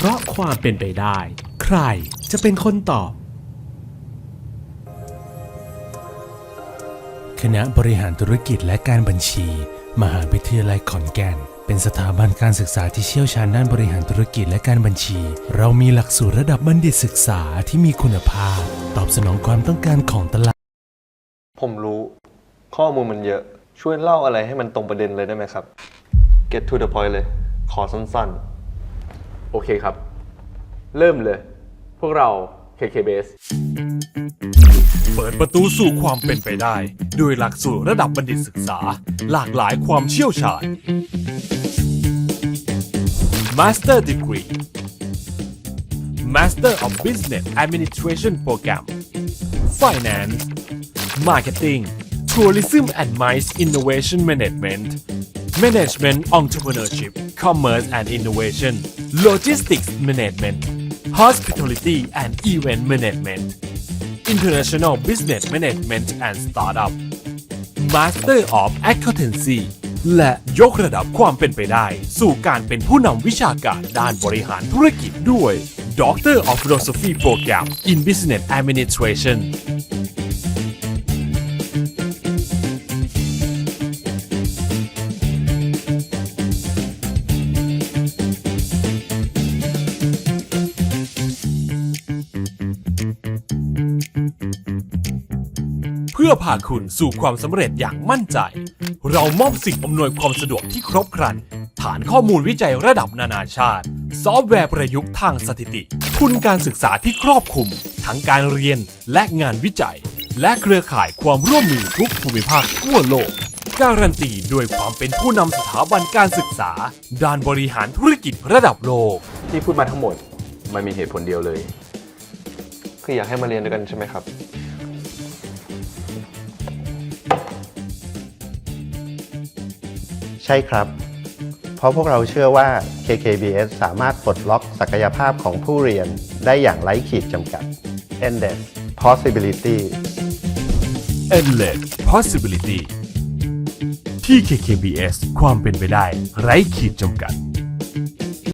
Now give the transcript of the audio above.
เพราะความเป็นไปได้ ใครจะเป็นคนตอบ คณะบริหารธุรกิจและการบัญชี มหาวิทยาลัยขอนแก่น เป็นสถาบันการศึกษาที่เชี่ยวชาญด้านบริหารธุรกิจและการบัญชี เรามีหลักสูตรระดับบัณฑิตศึกษาที่มีคุณภาพ ตอบสนองความต้องการของตลาด ผมรู้ข้อมูลมันเยอะช่วยเล่าอะไรให้มันตรงประเด็นเลยได้ไหมครับ get to the point เลย ขอสั้น โอเคครับ เริ่มเลย พวกเรา KK Base เปิดประตูสู่ความเป็นไปได้ ด้วยหลักสูตรระดับบัณฑิตศึกษา หลากหลายความเชี่ยวชาญ Master Degree Master of Business Administration Program Finance Marketing Tourism and MICE Innovation Management Management Entrepreneurship Commerce and Innovation Logistics Management Hospitality and Event Management International Business Management and Startup Master of Accountancy และยกระดับความเป็นไปได้ สู่การเป็นผู้นำวิชาการด้านบริหารธุรกิจด้วย Doctor of Philosophy Program in Business Administration พื่อพาคุณสู่ความสำเร็จอย่างมั่นใจ เรามอบสิ่งอำนวยความสะดวกที่ครบครัน ฐานข้อมูลวิจัยระดับนานาชาติ ซอฟต์แวร์ประยุกต์ทางสถิติ ทุนการศึกษาที่ครอบคลุม ทั้งการเรียนและงานวิจัย และเครือข่ายความร่วมมือทุกภูมิภาคทั่วโลก การันตีด้วยความเป็นผู้นำสถาบันการศึกษา ด้านบริหารธุรกิจระดับโลก ที่พูดมาทั้งหมด มันมีเหตุผลเดียวเลย คืออยากให้มาเรียนด้วยกันใช่ไหมครับ ใช่ครับ เพราะพวกเราเชื่อว่า KKBS สามารถปลดล็อกศักยภาพของผู้เรียนได้อย่างไร้ขีดจำกัด Endless Possibility Endless Possibility ที่ KKBS ความเป็นไปได้ไร้ขีดจำกัด